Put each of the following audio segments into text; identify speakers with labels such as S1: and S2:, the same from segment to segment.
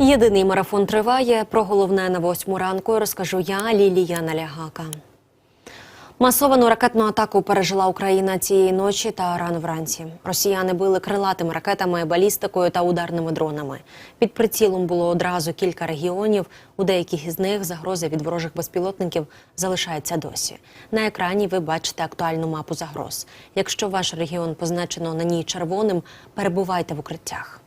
S1: Єдиний марафон триває. Про головне на восьму ранку розкажу я, Лілія Налягака. Масовану ракетну атаку пережила Україна цієї ночі та рано вранці. Росіяни били крилатими ракетами, балістикою та ударними дронами. Під прицілом було одразу кілька регіонів. У деяких із них загрози від ворожих безпілотників залишається досі. На екрані ви бачите актуальну мапу загроз. Якщо ваш регіон позначено на ній червоним, перебувайте в укриттях.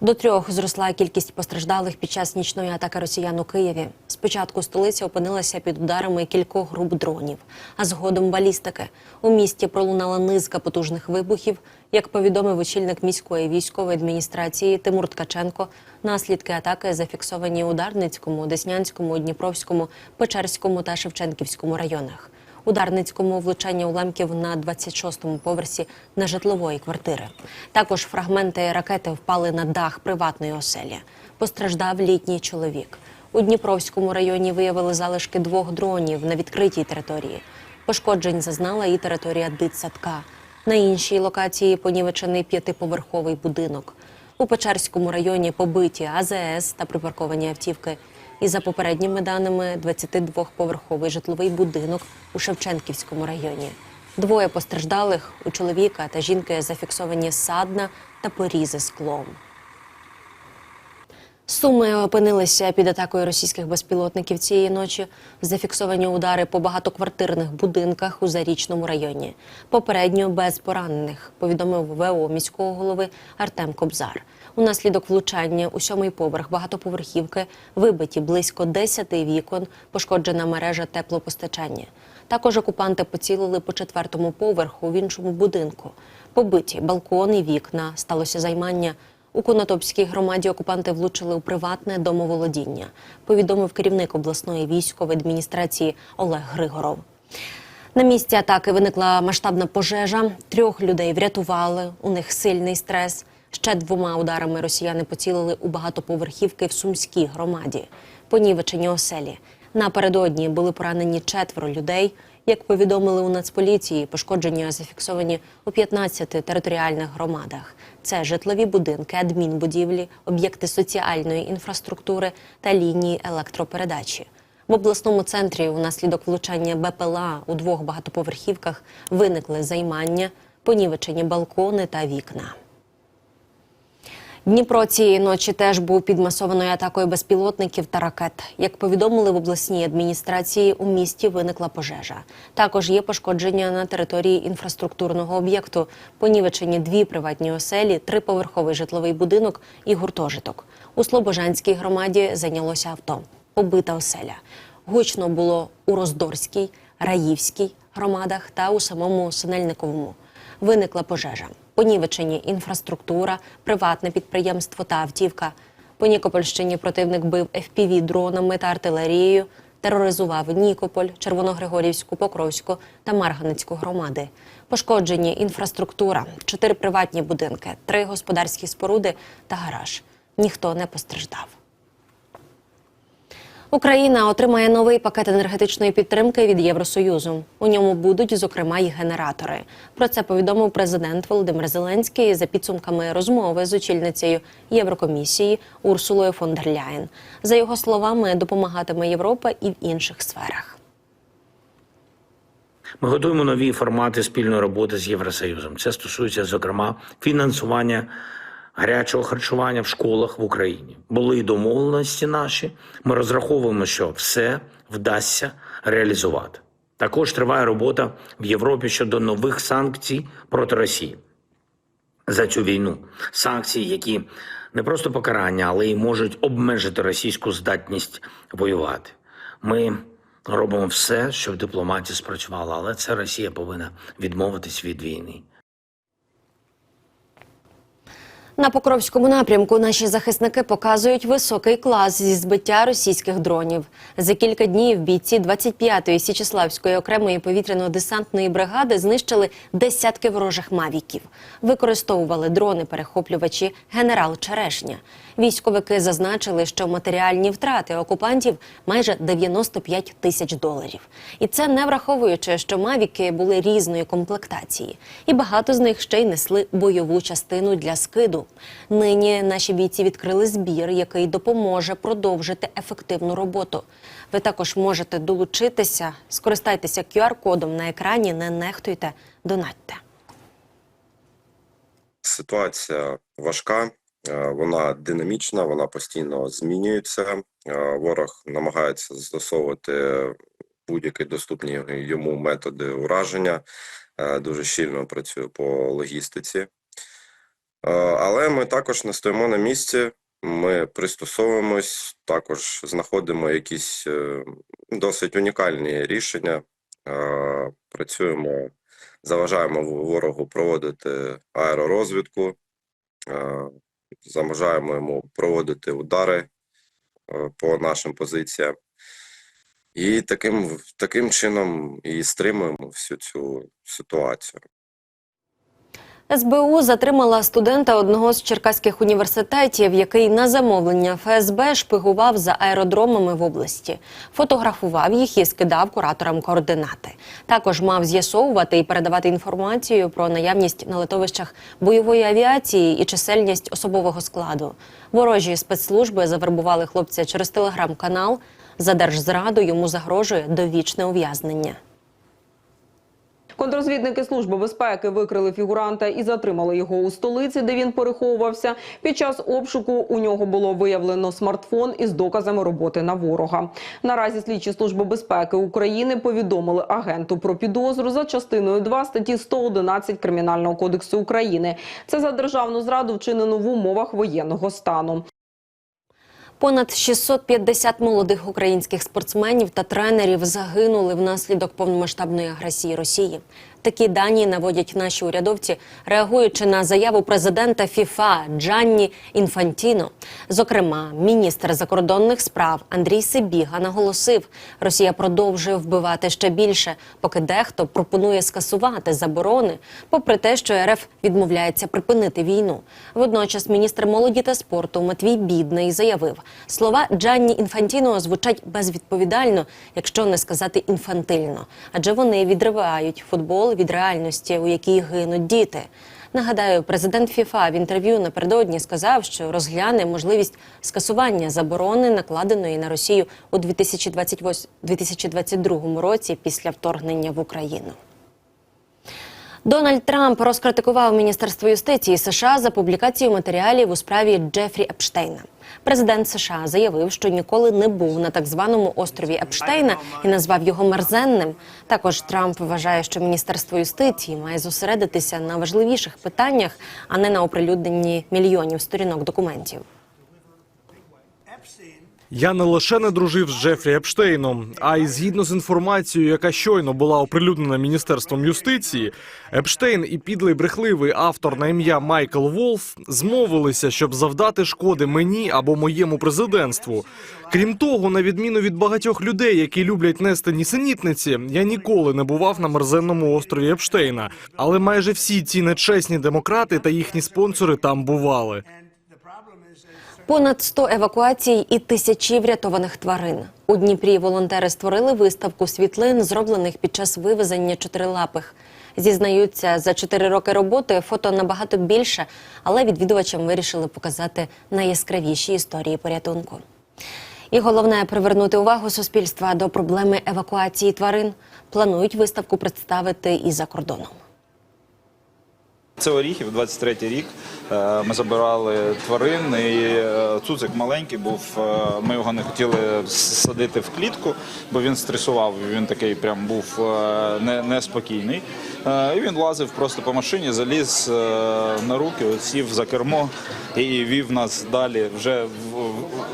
S1: До трьох зросла кількість постраждалих під час нічної атаки росіян у Києві. Спочатку столиця опинилася під ударами кількох груп дронів, а згодом балістики. У місті пролунала низка потужних вибухів. Як повідомив очільник міської військової адміністрації Тимур Ткаченко, наслідки атаки зафіксовані у Дарницькому, Деснянському, Дніпровському, Печерському та Шевченківському районах. У Дарницькому влучання уламків на 26-му поверсі нежитлової квартири. Також фрагменти ракети впали на дах приватної оселі. Постраждав літній чоловік. У Дніпровському районі виявили залишки двох дронів на відкритій території. Пошкоджень зазнала і територія дитсадка. На іншій локації понівечений п'ятиповерховий будинок. У Печерському районі побиті АЗС та припарковані автівки. І за попередніми даними, 22-поверховий житловий будинок у Шевченківському районі. Двоє постраждалих у чоловіка та жінки зафіксовані садна та порізи склом. Суми опинилися під атакою російських безпілотників цієї ночі. Зафіксовані удари по багатоквартирних будинках у Зарічному районі. Попередньо без поранених, повідомив ВО міського голови Артем Кобзар. Унаслідок влучання у сьомий поверх багатоповерхівки вибиті близько 10 вікон, пошкоджена мережа теплопостачання. Також окупанти поцілили по четвертому поверху в іншому будинку. Побиті балкони, вікна, сталося займання. У Конотопській громаді окупанти влучили у приватне домоволодіння, повідомив керівник обласної військової адміністрації Олег Григоров. На місці атаки виникла масштабна пожежа. Трьох людей врятували. У них сильний стрес. Ще двома ударами росіяни поцілили у багатоповерхівки в Сумській громаді. Понівечені оселі. Напередодні були поранені четверо людей. Як повідомили у Нацполіції, пошкодження зафіксовані у 15 територіальних громадах. Це житлові будинки, адмінбудівлі, об'єкти соціальної інфраструктури та лінії електропередачі. В обласному центрі унаслідок влучання БПЛА у двох багатоповерхівках виникли займання, понівечені балкони та вікна. Дніпро цієї ночі теж був під масованою атакою безпілотників та ракет. Як повідомили в обласній адміністрації, у місті виникла пожежа. Також є пошкодження на території інфраструктурного об'єкту. Понівечені дві приватні оселі, триповерховий житловий будинок і гуртожиток. У Слобожанській громаді зайнялося авто. Побита оселя. Гучно було у Роздорській, Раївській громадах та у самому Синельниковому. Виникла пожежа. Понівечені інфраструктура, приватне підприємство та автівка. По Нікопольщині противник бив FPV дронами та артилерією, тероризував Нікополь, Червоногригорівську, Покровську та Марганецьку громади. Пошкоджені інфраструктура, чотири приватні будинки, три господарські споруди та гараж. Ніхто не постраждав. Україна отримає новий пакет енергетичної підтримки від Євросоюзу. У ньому будуть, зокрема, й генератори. Про це повідомив президент Володимир Зеленський за підсумками розмови з очільницею Єврокомісії Урсулою фон дер Ляєн. За його словами, допомагатиме Європа і в інших сферах.
S2: Ми готуємо нові формати спільної роботи з Євросоюзом. Це стосується, зокрема, фінансування гарячого харчування в школах в Україні. Були й домовленості наші. Ми розраховуємо, що все вдасться реалізувати. Також триває робота в Європі щодо нових санкцій проти Росії за цю війну. Санкції, які не просто покарання, але й можуть обмежити російську здатність воювати. Ми робимо все, щоб дипломатія спрацювала, але це Росія повинна відмовитись від війни.
S1: На Покровському напрямку наші захисники показують високий клас зі збиття російських дронів. За кілька днів бійці 25-ї Січеславської окремої повітряно-десантної бригади знищили десятки ворожих мавіків. Використовували дрони-перехоплювачі генерал Черешня. Військовики зазначили, що матеріальні втрати окупантів майже 95 тисяч доларів. І це не враховуючи, що мавіки були різної комплектації, і багато з них ще й несли бойову частину для скиду. Нині наші бійці відкрили збір, який допоможе продовжити ефективну роботу. Ви також можете долучитися, скористайтеся QR-кодом на екрані, не нехтуйте, донатьте.
S3: Ситуація важка, вона динамічна, вона постійно змінюється. Е, Ворог намагається застосовувати будь-які доступні йому методи ураження, е, дуже щільно працює по логістиці. Е, Але ми також не стоїмо на місці. Ми пристосовуємось, також знаходимо якісь е, досить унікальні рішення. Е, Працюємо заважаємо ворогу проводити аеророзвідку, е, заважаємо йому проводити удари е, по нашим позиціям. І таким, таким чином і стримуємо всю цю ситуацію.
S1: СБУ затримала студента одного з черкаських університетів, який на замовлення ФСБ шпигував за аеродромами в області, фотографував їх і скидав кураторам координати. Також мав з'ясовувати і передавати інформацію про наявність на литовищах бойової авіації і чисельність особового складу. Ворожі спецслужби завербували хлопця через телеграм-канал. За держзраду йому загрожує довічне ув'язнення.
S4: Контррозвідники Служби безпеки викрили фігуранта і затримали його у столиці, де він переховувався. Під час обшуку у нього було виявлено смартфон із доказами роботи на ворога. Наразі слідчі служби безпеки України повідомили агенту про підозру за частиною 2 статті 111 Кримінального кодексу України. Це за державну зраду вчинену в умовах воєнного стану.
S1: Понад 650 молодих українських спортсменів та тренерів загинули внаслідок повномасштабної агресії Росії. Такі дані наводять наші урядовці, реагуючи на заяву президента ФІФА Джанні Інфантіно. Зокрема, міністр закордонних справ Андрій Сибіга наголосив, Росія продовжує вбивати ще більше, поки дехто пропонує скасувати заборони, попри те, що РФ відмовляється припинити війну. Водночас міністр молоді та спорту Матвій Бідний заявив, слова Джанні Інфантіно звучать безвідповідально, якщо не сказати інфантильно, адже вони відривають футбол від реальності, у якій гинуть діти. Нагадаю, президент ФІФА в інтерв'ю напередодні сказав, що розгляне можливість скасування заборони, накладеної на Росію у 2028 2022 році після вторгнення в Україну. Дональд Трамп розкритикував Міністерство юстиції США за публікацію матеріалів у справі Джефрі Епштейна. Президент США заявив, що ніколи не був на так званому острові Епштейна і назвав його мерзенним. Також Трамп вважає, що Міністерство юстиції має зосередитися на важливіших питаннях, а не на оприлюдненні мільйонів сторінок документів.
S5: Я не лише не дружив з Джефрі Епштейном, а й згідно з інформацією, яка щойно була оприлюднена міністерством юстиції, Епштейн і підлий брехливий автор на ім'я Майкл Волф змовилися, щоб завдати шкоди мені або моєму президентству. Крім того, на відміну від багатьох людей, які люблять нести нісенітниці, я ніколи не бував на мерзенному острові Епштейна. Але майже всі ці нечесні демократи та їхні спонсори там бували.
S1: Понад 100 евакуацій і тисячі врятованих тварин. У Дніпрі волонтери створили виставку світлин, зроблених під час вивезення чотирилапих. Зізнаються, за чотири роки роботи фото набагато більше, але відвідувачам вирішили показати найяскравіші історії порятунку. І головне привернути увагу суспільства до проблеми евакуації тварин. Планують виставку представити і за кордоном.
S6: Це Оріхів, 23-й рік. Е, Ми забирали тварин, і е, цуцик маленький був. е, Ми його не хотіли садити в клітку, бо він стресував. Він такий прям був неспокійний. І він лазив просто по машині, заліз на руки, сів за кермо і вів нас далі. Вже в-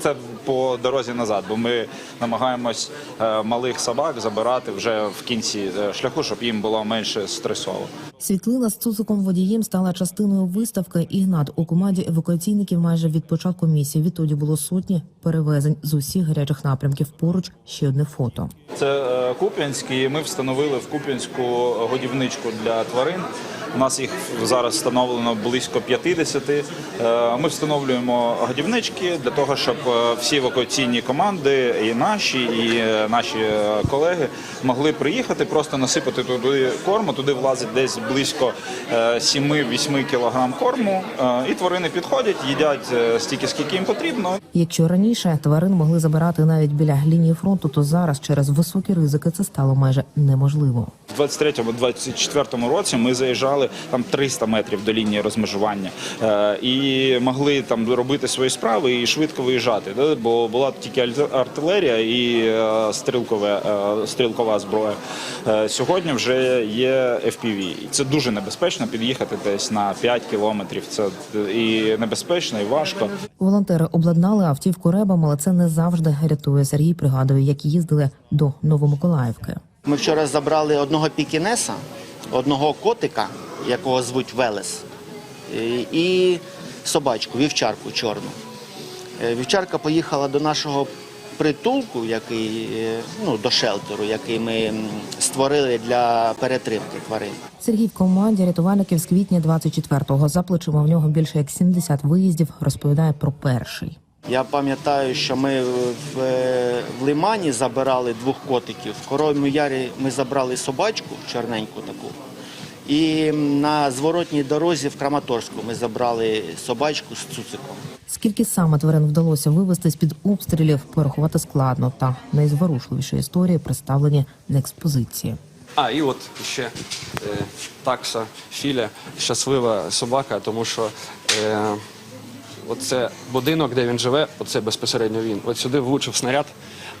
S6: це по дорозі назад, бо ми намагаємось е, малих собак забирати вже в кінці е, шляху, щоб їм було менше стресово.
S7: Світлина з цуциком водієм стала частиною виставки. Ігнат у команді евакуаційників майже від початку місії. Відтоді було сотні перевезень з усіх гарячих напрямків. Поруч ще одне фото.
S6: Це е, Куп'янськ, і ми встановили в Куп'янську годівничку для тварин. У нас їх зараз встановлено близько 50. Е, Ми встановлюємо годівнички для того, щоб е, всі евакуаційні команди, і наші, і е, наші колеги могли приїхати, просто насипати туди корму. Туди влазить десь близько е, 7-8 кілограм корму. І тварини підходять, їдять стільки, скільки їм потрібно.
S7: Якщо раніше тварин могли забирати навіть біля лінії фронту, то зараз через високі ризики це стало майже неможливо.
S6: У 23-24 році ми заїжджали там 300 метрів до лінії розмежування е, і могли там робити свої справи і швидко виїжджати. Бо була тільки артилерія і е, стрілкове, е, стрілкова зброя. Сьогодні вже є FPV. Це дуже небезпечно під'їхати десь на 5 кілометрів. Це і небезпечно, і важко.
S7: Волонтери обладнали автівку ребам, але це не завжди рятує Сергій. Пригадує, як їздили до Новомиколаївки.
S8: Ми вчора забрали одного пікінеса, одного котика, якого звуть Велес, і- і собачку, вівчарку чорну. Е, Вівчарка поїхала до нашого притулку, який, е, ну, до шелтеру, який ми створили для перетримки тварин.
S7: Сергій в команді рятувальників з квітня 24-го. За плечима в нього більше як 70 виїздів. Розповідає про перший.
S8: Я пам'ятаю, що ми в, в Лимані забирали двох котиків. В Коровому Ярі ми забрали собачку, чорненьку таку. І на зворотній дорозі в Краматорську ми забрали собачку з цуциком.
S7: Скільки саме тварин вдалося вивезти з під обстрілів, порахувати складно. Та найзворушливіші історії представлені на експозиції.
S9: А, і от ще е, такса Філя, щаслива собака, тому що е, оце будинок, де він живе, оце безпосередньо він. От сюди влучив снаряд,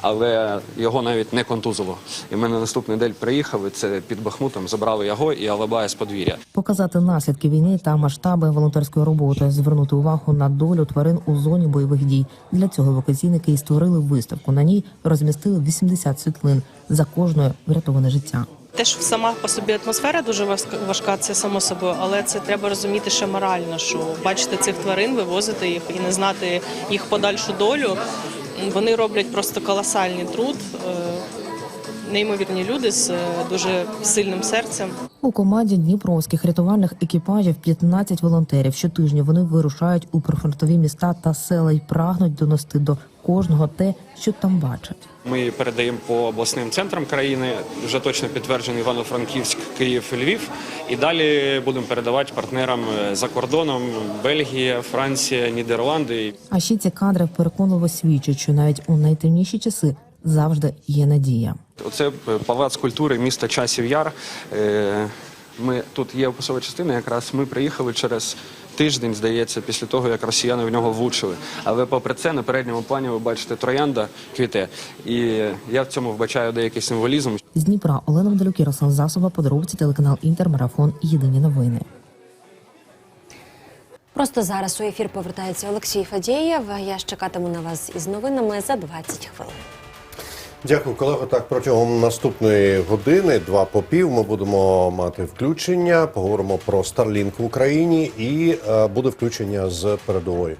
S9: але його навіть не контузило. І ми на наступний день приїхали, це під Бахмутом, забрали його і Алабая з подвір'я.
S7: Показати наслідки війни та масштаби волонтерської роботи, звернути увагу на долю тварин у зоні бойових дій. Для цього евакуаційники і створили виставку. На ній розмістили 80 світлин за кожною врятоване життя.
S10: Те, що сама по собі атмосфера дуже важка- це само собою, але це треба розуміти ще морально, що бачити цих тварин, вивозити їх і не знати їх подальшу долю. Вони роблять просто колосальний труд. е, Неймовірні люди з е, дуже сильним серцем.
S7: У команді дніпровських рятувальних екіпажів 15 волонтерів. Щотижня вони вирушають у прифронтові міста та села і прагнуть донести до кожного те, що там бачать.
S9: Ми передаємо по обласним центрам країни, вже точно підтверджений Івано-Франківськ, Київ, Львів. І далі будемо передавати партнерам за кордоном Бельгія, Франція, Нідерланди.
S7: А ще ці кадри переконливо свідчать, що навіть у найтемніші часи завжди є надія.
S9: Оце палац культури міста Часів Яр. Е, Ми тут є описова частина. Якраз ми приїхали через тиждень, здається, після того як росіяни в нього влучили. Але попри це на передньому плані ви бачите троянда квіте. І я в цьому вбачаю деякий символізм.
S7: З Дніпра Олена Мдалюк, Ярослав Засоба, подробиці телеканал Інтер, марафон. Єдині новини.
S1: Просто зараз у ефір повертається Олексій Фадєєв. Я ж чекатиму на вас із новинами за 20 хвилин.
S11: Дякую, колего. Так, протягом наступної години, два по пів, ми будемо мати включення. Поговоримо про Starlink в Україні і е, буде включення з передової.